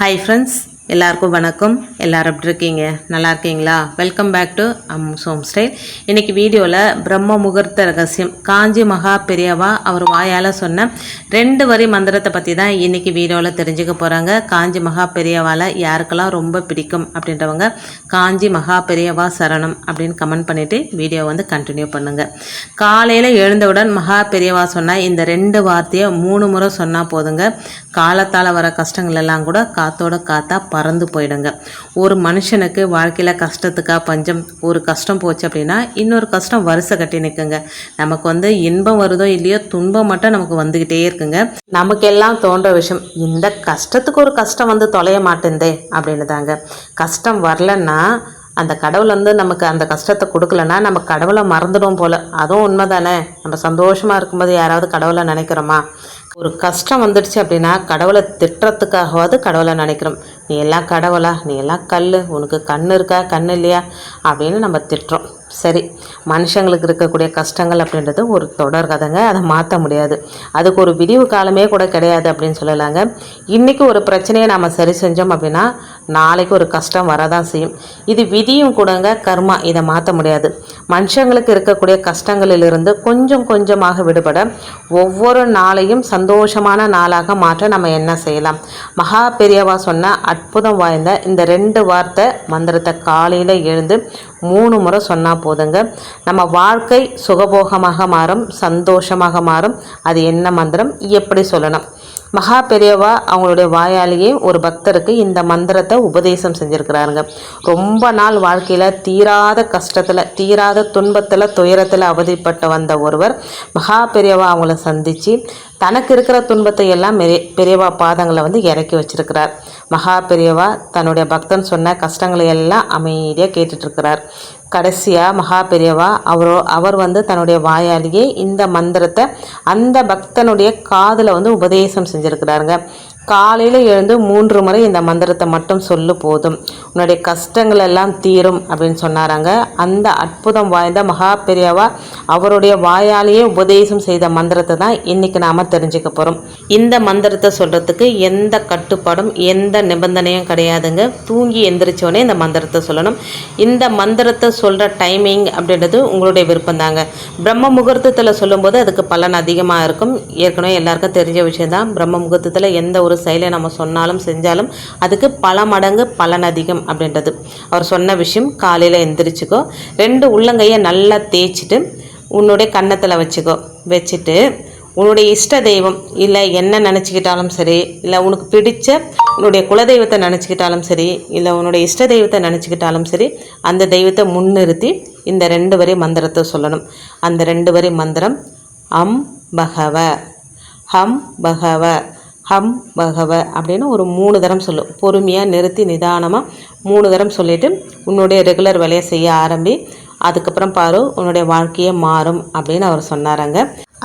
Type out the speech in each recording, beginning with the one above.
Hi friends எல்லாருக்கும் வணக்கம். எல்லாரும் எப்படி இருக்கீங்க? நல்லா இருக்கீங்களா? வெல்கம் பேக் டு அம் சோம் ஸ்டைல் இன்றைக்கி வீடியோவில் பிரம்ம முகூர்த்த ரகசியம். காஞ்சி மகா பெரியவா அவர் வாயால் சொன்ன ரெண்டு வரி மந்திரத்தை பற்றி தான் இன்றைக்கி வீடியோவில் தெரிஞ்சுக்க போகிறாங்க காஞ்சி மகா பெரியவாவில் யாருக்கெல்லாம் ரொம்ப பிடிக்கும் அப்படின்றவங்க காஞ்சி மகா பெரியவா சரணம் அப்படின்னு கமெண்ட் பண்ணிவிட்டு வீடியோ வந்து கண்டினியூ பண்ணுங்கள் காலையில் எழுந்தவுடன் மகா பெரியவா சொன்ன இந்த ரெண்டு வார்த்தையை மூணு முறை சொன்னால் போதுங்க. காலத்தால் வர கஷ்டங்கள் எல்லாம் கூட காத்தோட காத்தா பறந்து போயிடுங்க. ஒரு மனுஷனுக்கு வாழ்க்கையில் கஷ்டத்துக்கா பஞ்சம் ஒரு கஷ்டம் போச்சு அப்படின்னா இன்னொரு கஷ்டம் வரிசை கட்டி நிற்குங்க நமக்கு வந்து இன்பம் வருதோ இல்லையோ துன்பம் மட்டும் நமக்கு வந்துக்கிட்டே இருக்குங்க. நமக்கெல்லாம் தோன்ற விஷயம் இந்த கஷ்டத்துக்கு ஒரு கஷ்டம் வந்து தொலைய மாட்டேந்தே அப்படின்னு தாங்க. கஷ்டம் வரலன்னா அந்த கடவுள் வந்து நமக்கு அந்த கஷ்டத்தை கொடுக்கலன்னா நம்ம கடவுளை மறந்துடும் போல. அதுவும் உண்மை தானே நம்ம சந்தோஷமாக இருக்கும்போது யாராவது கடவுளை நினைக்கிறோமா? ஒரு கஷ்டம் வந்துடுச்சு அப்படின்னா கடவுளை திட்டுறதுக்காகவாவது கடவுளை நினைக்கிறோம். நீ எல்லாம் கடவுளா? நீ எல்லாம் கல் உனக்கு கண் இருக்கா? கண் இல்லையா? அப்படின்னு நம்ம திட்டுறோம். சரி மனுஷங்களுக்கு இருக்கக்கூடிய கஷ்டங்கள் அப்படின்றது ஒரு தொடர் கதைங்க. அதை மாற்ற முடியாது. அதுக்கு ஒரு விரிவு காலமே கூட கிடையாது அப்படின்னு சொல்லலாங்க. இன்றைக்கி ஒரு பிரச்சனையை நாம் சரி செஞ்சோம் அப்படின்னா நாளைக்கு ஒரு கஷ்டம் வரதான் செய்யும். இது விதியும் கூடங்க கர்மா இதை மாற்ற முடியாது. மனுஷங்களுக்கு இருக்கக்கூடிய கஷ்டங்களிலிருந்து கொஞ்சம் கொஞ்சமாக விடுபட ஒவ்வொரு நாளையும் சந்தோஷமான நாளாக மாற்ற நம்ம என்ன செய்யலாம்? மகா பெரியவா சொன்ன அற்புதம் வாய்ந்த இந்த ரெண்டு வார்த்தை மந்திரத்தை காலையில் எழுந்து மூணு முறை சொன்னால் போதுங்க. நம்ம வாழ்க்கை சுகபோகமாக மாறும் சந்தோஷமாக மாறும். அது என்ன மந்திரம்? எப்படி சொல்லணும்? மகா பெரியவா அவங்களுடைய வாயாலேயே ஒரு பக்தருக்கு இந்த மந்திரத்தை உபதேசம் செஞ்சுருக்கிறாருங்க. ரொம்ப நாள் வாழ்க்கையில் தீராத கஷ்டத்தில் தீராத துன்பத்தில் துயரத்தில் அவதிப்பட்டு வந்த ஒருவர் மகா பெரியவா அவங்கள சந்தித்து தனக்கு இருக்கிற துன்பத்தை எல்லாம் பெரியவா பாதங்களை வந்து இறக்கி வச்சிருக்கிறார். மகா பெரியவா தன்னுடைய பக்தன் சொன்ன கஷ்டங்களை எல்லாம் அமைதியாக கேட்டுட்ருக்கிறார். கடைசியாக மகா பெரியவா அவரோ அவர் வந்து தன்னுடைய வாயாலேயே இந்த மந்திரத்தை அந்த பக்தனுடைய காதில் வந்து உபதேசம் செஞ்சுருக்கிறாருங்க. காலையில் எழுந்து மூன்று முறை இந்த மந்திரத்தை மட்டும் சொல்லு போதும். உன்னுடைய கஷ்டங்கள் எல்லாம் தீரும் அப்படின்னு சொன்னாராங்க. அந்த அற்புதம் வாய்ந்த மகா பெரியவா அவருடைய வாயாலேயே உபதேசம் செய்த மந்திரத்தை தான் இன்றைக்கி நாம் தெரிஞ்சுக்க போகிறோம் இந்த மந்திரத்தை சொல்கிறதுக்கு எந்த கட்டுப்பாடும் எந்த நிபந்தனையும் கிடையாதுங்க. தூங்கி எந்திரிச்சோடனே இந்த மந்திரத்தை சொல்லணும். இந்த மந்திரத்தை சொல்கிற டைமிங் அப்படின்றது உங்களுடைய விருப்பம் தாங்க பிரம்ம முகூர்த்தத்தில் சொல்லும்போது அதுக்கு பலன் அதிகமாக இருக்கும். ஏற்கனவே எல்லாருக்கும் தெரிஞ்ச விஷயம் தான் பிரம்ம முகூர்த்தத்தில் எந்த ஒரு செயலை நம்ம சொன்னாலும் செஞ்சாலும் அதுக்கு பல மடங்கு பலன் அதிகம் அப்படின்றது. அவர் சொன்ன விஷயம் காலையில் எந்திரிச்சுக்கோ ரெண்டு உள்ளங்கையை நல்லா தேய்ச்சிட்டு உன்னுடைய கன்னத்தில் வச்சுக்கோ. வச்சுட்டு உன்னுடைய இஷ்ட தெய்வம் இல்லை என்ன நினச்சிக்கிட்டாலும் சரி இல்லை உனக்கு பிடிச்ச உன்னுடைய குலதெய்வத்தை நினச்சிக்கிட்டாலும் சரி இல்லை உன்னுடைய இஷ்ட தெய்வத்தை நினச்சிக்கிட்டாலும் சரி அந்த தெய்வத்தை முன்னிறுத்தி இந்த ரெண்டு வரி மந்திரத்தை சொல்லணும். அந்த ரெண்டு வரி மந்திரம் அம் பகவ. ஹம் பகவ. ஹம் பகவ அப்படின்னு ஒரு மூணு தரம் சொல்லும். பொறுமையாக நிறுத்தி நிதானமாக மூணு தரம் சொல்லிவிட்டு உன்னுடைய ரெகுலர் வேலையை செய்ய ஆரம்பி அதுக்கப்புறம் பாரு உன்னுடைய வாழ்க்கையே மாறும் அப்படின்னு அவர் சொன்னாரங்க.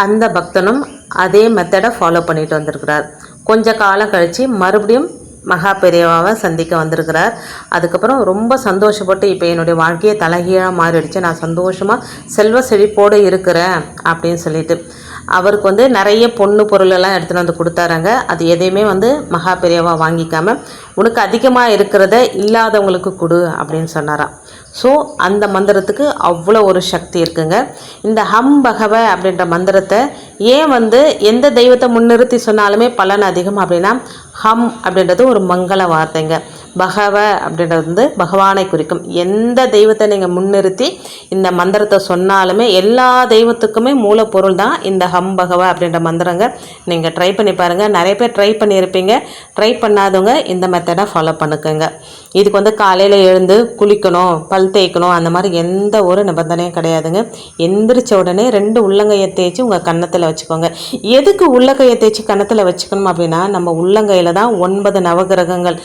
அந்த பக்தனும் அதே மெத்தடை ஃபாலோ பண்ணிட்டு வந்திருக்கிறார். கொஞ்ச காலம் கழித்து மறுபடியும் மகா பெரியவாவை சந்திக்க வந்திருக்கிறார். அதுக்கப்புறம் ரொம்ப சந்தோஷப்பட்டு இப்போ என்னுடைய வாழ்க்கையை தலைகீழாக மாறிடுச்சு. நான் சந்தோஷமாக செல்வ செழிப்போடு இருக்கிறேன் அப்படின்னு சொல்லிட்டு அவருக்கு வந்து நிறைய பொண்ணு பொருளெல்லாம் எடுத்துகிட்டு வந்து கொடுத்தாராங்க. அது எதையுமே வந்து மகா பெரியவா வாங்கிக்காம உனக்கு அதிகமாக இருக்கிறத இல்லாதவங்களுக்கு கொடு அப்படின்னு சொன்னாராம். ஸோ அந்த மந்திரத்துக்கு அவ்வளோ ஒரு சக்தி இருக்குங்க. இந்த ஹம் பகவ அப்படின்ற மந்திரத்தை ஏன் வந்து எந்த தெய்வத்தை முன்னிறுத்தி சொன்னாலுமே பலன் அதிகம் அப்படின்னா ஹம் அப்படின்றது ஒரு மங்கள வார்த்தைங்க. பகவ அப்படின்றது வந்து பகவானை குறிக்கும். எந்த தெய்வத்தை நீங்கள் முன்னிறுத்தி இந்த மந்திரத்தை சொன்னாலுமே எல்லா தெய்வத்துக்குமே மூலப்பொருள் தான் இந்த ஹம் பகவ அப்படின்ற மந்திரங்க. நீங்கள் ட்ரை பண்ணி பாருங்கள் நிறைய பேர் ட்ரை பண்ணியிருப்பீங்க. ட்ரை பண்ணாதவங்க இந்த மெத்தடை ஃபாலோ பண்ணுக்குங்க. இதுக்கு வந்து காலையில் எழுந்து குளிக்கணும் பல் தேய்க்கணும் அந்த மாதிரி எந்த ஒரு நிபந்தனையும் கிடையாதுங்க. எந்திரிச்ச உடனே ரெண்டு உள்ளங்கையை தேய்ச்சி உங்கள் கன்னத்தில் வச்சுக்கோங்க. எதுக்கு உள்ளங்கையை தேய்ச்சி கன்னத்தில் வச்சுக்கணும் அப்படின்னா நம்ம உள்ளங்கையில் தான் ஒன்பது நவகிரகங்கள்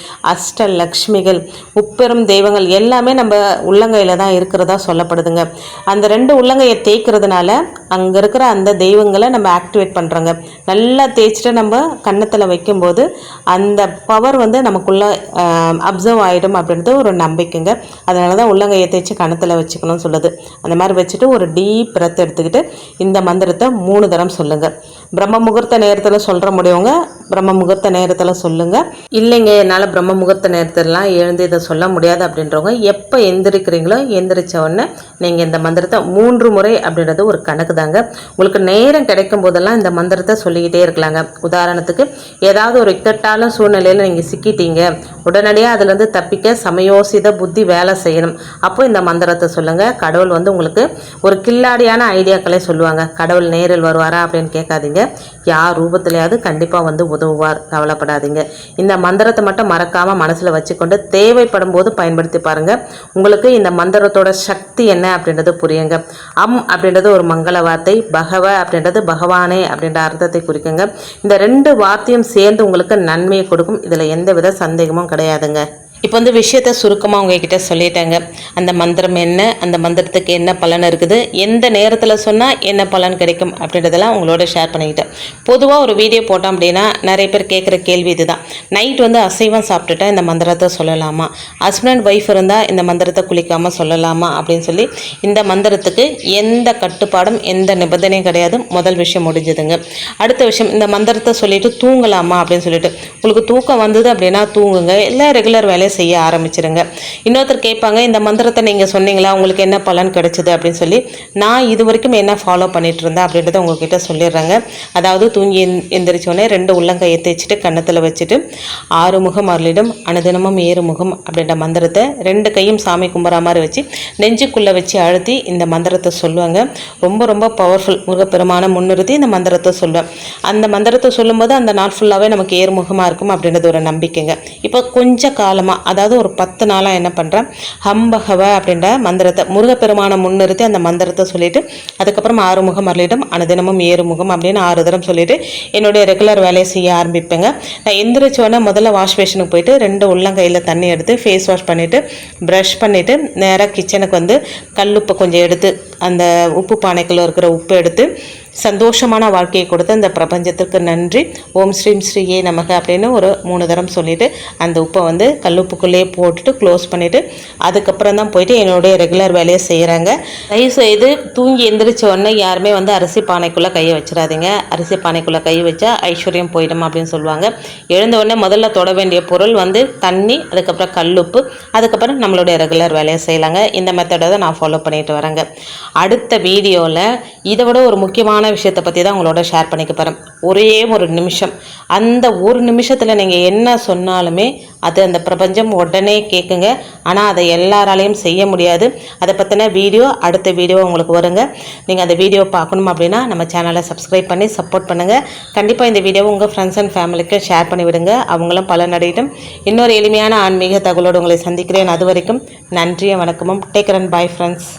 லக்ஷ்மிகள் உப்பெரும் தெய்வங்கள் எல்லாமே நம்ம உள்ளங்கையில் தான் இருக்கிறதா சொல்லப்படுதுங்க. அந்த ரெண்டு உள்ளங்கையை தேய்க்கிறதுனால அங்கே இருக்கிற அந்த தெய்வங்களை நம்ம ஆக்டிவேட் பண்ணுறோங்க நல்லா தேய்ச்சிட்டு நம்ம கன்னத்தில் வைக்கும்போது அந்த பவர் வந்து நமக்குள்ளே அப்சர்வ் ஆகிடும் அப்படின்றது ஒரு நம்பிக்கைங்க. அதனால தான் உள்ளங்கையை தேய்ச்சி கணத்தில் வச்சுக்கணும்னு சொல்லுது. அந்த மாதிரி வச்சுட்டு ஒரு டீப் பிரெத் எடுத்துக்கிட்டு இந்த மந்திரத்தை மூணு தரம் சொல்லுங்கள் பிரம்ம முகூர்த்த நேரத்தில் சொல்கிற முடியவங்க பிரம்ம முகூர்த்த நேரத்தில் சொல்லுங்கள் இல்லைங்க என்னால் பிரம்ம முகூர்த்த நேரத்திலலாம் எழுந்து இதை சொல்ல முடியாது அப்படின்றவங்க எப்போ எந்திரிக்கிறீங்களோ எந்திரிச்ச உடனே நீங்கள் இந்த மந்திரத்தை மூன்று முறை அப்படின்றது ஒரு கணக்கு தாங்க. உங்களுக்கு நேரம் கிடைக்கும் போதெல்லாம் இந்த மந்திரத்தை சொல்லிக்கிட்டே இருக்கலாங்க. உதாரணத்துக்கு ஏதாவது ஒரு இக்கட்டான சூழ்நிலையில் நீங்கள் சிக்கிட்டீங்க. உடனடியாக அதுலேருந்து தப்பிக்க சமயோசித புத்தி வேலை செய்யணும். அப்போ இந்த மந்திரத்தை சொல்லுங்கள் கடவுள் வந்து உங்களுக்கு ஒரு கில்லாடியான ஐடியாக்களை சொல்லுவாங்க. கடவுள் நேரில் வருவாரா அப்படின்னு கேட்காதீங்க. யார் ரூபத்திலையாவது கண்டிப்பாக வந்து உதவுவார். கவலைப்படாதீங்க. இந்த மந்திரத்தை மட்டும் மறக்காமல் மனசில் வச்சுக்கொண்டு தேவைப்படும் போது பயன்படுத்தி பாருங்கள் உங்களுக்கு இந்த மந்திரத்தோட சக்தி என்ன அப்படின்றது புரியுங்க. அம் அப்படின்றது ஒரு மங்கள வார்த்தை பகவ அப்படின்றது பகவானே அப்படின்ற அர்த்தத்தை குறிக்குங்க. இந்த ரெண்டு வார்த்தையும் சேர்ந்து உங்களுக்கு நன்மையை கொடுக்கும். இதில் எந்த வித சந்தேகமும் கிடையாதுங்க. இப்போ வந்து விஷயத்த சுருக்கமாக உங்ககிட்ட சொல்லிட்டேங்க. அந்த மந்திரம் என்ன அந்த மந்திரத்துக்கு என்ன பலன் இருக்குது எந்த நேரத்தில் சொன்னால் என்ன பலன் கிடைக்கும் அப்படின்றதெல்லாம் உங்களோட ஷேர் பண்ணிக்கிட்டேன். பொதுவாக ஒரு வீடியோ போட்டோம் அப்படின்னா நிறைய பேர் கேட்குற கேள்வி இதுதான். நைட் வந்து அசைவம் சாப்பிட்டுட்டா இந்த மந்திரத்தை சொல்லலாமா? ஹஸ்பண்ட் ஒய்ஃப் இருந்தால் இந்த மந்திரத்தை குளிக்காமல் சொல்லலாமா? அப்படின்னு சொல்லி இந்த மந்திரத்துக்கு எந்த கட்டுப்பாடும் எந்த நிபந்தனையும் கிடையாது. முதல் விஷயம் முடிஞ்சதுங்க. அடுத்த விஷயம் இந்த மந்திரத்தை சொல்லிட்டு தூங்கலாமா அப்படின்னு சொல்லிட்டு. உங்களுக்கு தூக்கம் வந்தது அப்படின்னா தூங்குங்க. இல்லை ரெகுலர் வேலையை செய்ய ஆரம்பிச்சிருங்க. இன்னொருத்தர் கேட்பாங்க இந்த மந்திரத்தை நீங்கள் சொன்னீங்களா உங்களுக்கு என்ன பலன் கிடைச்சிது அப்படின்னு சொல்லி நான் இது வரைக்கும் என்ன ஃபாலோ பண்ணிட்டு இருந்தேன் அப்படின்றத உங்ககிட்ட சொல்லிடுறேங்க. அதாவது தூங்கி எந்திரிச்சோடனே உடனே ரெண்டு உள்ளங்கையை தேய்ச்சிட்டு கன்னத்தில் வச்சுட்டு ஆறு முகம் அருளிடும் அனுதினமும் ஏறுமுகம் அப்படின்ற மந்திரத்தை ரெண்டு கையும் சாமி கும்புற மாதிரி வச்சு நெஞ்சுக்குள்ளே வச்சு அழுத்தி இந்த மந்திரத்தை சொல்லுவாங்க. ரொம்ப ரொம்ப பவர்ஃபுல் முருகப்பெருமான முன்னிறுத்தி இந்த மந்திரத்தை சொல்லுவேன். அந்த மந்திரத்தை சொல்லும்போது அந்த நாள் ஃபுல்லாகவே நமக்கு ஏறுமுகமாக இருக்கும் அப்படின்றது ஒரு நம்பிக்கைங்க. இப்போ கொஞ்ச காலமாக அதாவது ஒரு பத்து நாளாக என்ன பண்ணுறேன் ஹம்பகவ அப்படின்ற மந்திரத்தை முருகப்பெருமானை முன்னிறுத்தி அந்த மந்திரத்தை சொல்லிவிட்டு அதுக்கப்புறம் ஆறுமுகம் அருளிடம் அனுதினமும் ஏறுமுகம் அப்படின்னு ஆறு தரம் சொல்லிவிட்டு என்னுடைய ரெகுலர் வேலையை செய்ய ஆரம்பிப்பேங்க. நான் எந்திரிச்ச உடனே முதல்ல வாஷ் பேஷனுக்கு போயிட்டு ரெண்டு உள்ளங்கையில் தண்ணி எடுத்து ஃபேஸ் வாஷ் பண்ணிவிட்டு ப்ரஷ் பண்ணிவிட்டு நேராக கிச்சனுக்கு வந்து கல்லுப்பை கொஞ்சம் எடுத்து அந்த உப்பு பானைக்குள்ளே இருக்கிற உப்பு எடுத்து சந்தோஷமான வாழ்க்கையை கொடுத்த அந்த பிரபஞ்சத்திற்கு நன்றி. ஓம் ஸ்ரீம் ஸ்ரீயே நமக அப்படின்னு ஒரு மூணு தரம் சொல்லிவிட்டு அந்த உப்பை வந்து கல்லுப்புக்குள்ளேயே போட்டுட்டு க்ளோஸ் பண்ணிவிட்டு அதுக்கப்புறம் தான் போயிட்டு என்னுடைய ரெகுலர் வேலையை செய்கிறாங்க தயவுசெய்து தூங்கி எந்திரிச்ச உடனே யாருமே வந்து அரிசி பானைக்குள்ளே கையை வச்சிடாதீங்க. அரிசி பானைக்குள்ளே கை வச்சா ஐஸ்வர்யம் போயிடும் அப்படின்னு சொல்லுவாங்க. எழுந்த உடனே முதல்ல தொட வேண்டிய பொருள் வந்து தண்ணி அதுக்கப்புறம் கல்லுப்பு அதுக்கப்புறம் நம்மளுடைய ரெகுலர் வேலையை செய்யலாங்க. இந்த மெத்தடை தான் நான் ஃபாலோ பண்ணிட்டு வரேங்க. அடுத்த வீடியோவில் இதை விட ஒரு முக்கியமான விஷயத்தை பற்றி தான் உங்களோட ஷேர் பண்ணிக்க போகிறேன் ஒரே ஒரு நிமிஷம். அந்த ஒரு நிமிஷத்தில் நீங்கள் என்ன சொன்னாலுமே அது அந்த பிரபஞ்சம் உடனே கேட்குங்க ஆனால் அதை எல்லாராலையும் செய்ய முடியாது. அதை பற்றின வீடியோ அடுத்த வீடியோ உங்களுக்கு வருங்க. நீங்கள் அந்த வீடியோ பார்க்கணும் அப்படின்னா நம்ம சேனலை சப்ஸ்கிரைப் பண்ணி சப்போர்ட் பண்ணுங்கள் கண்டிப்பாக இந்த வீடியோவை உங்கள் ஃப்ரெண்ட்ஸ் அண்ட் ஃபேமிலிக்கு ஷேர் பண்ணி விடுங்க. அவங்களும் பலனடையட்டும். இன்னொரு எளிமையான ஆன்மீக தகவலோடு உங்களை சந்திக்கிறேன். அது வரைக்கும் நன்றியும் வணக்கமும். Take and bye friends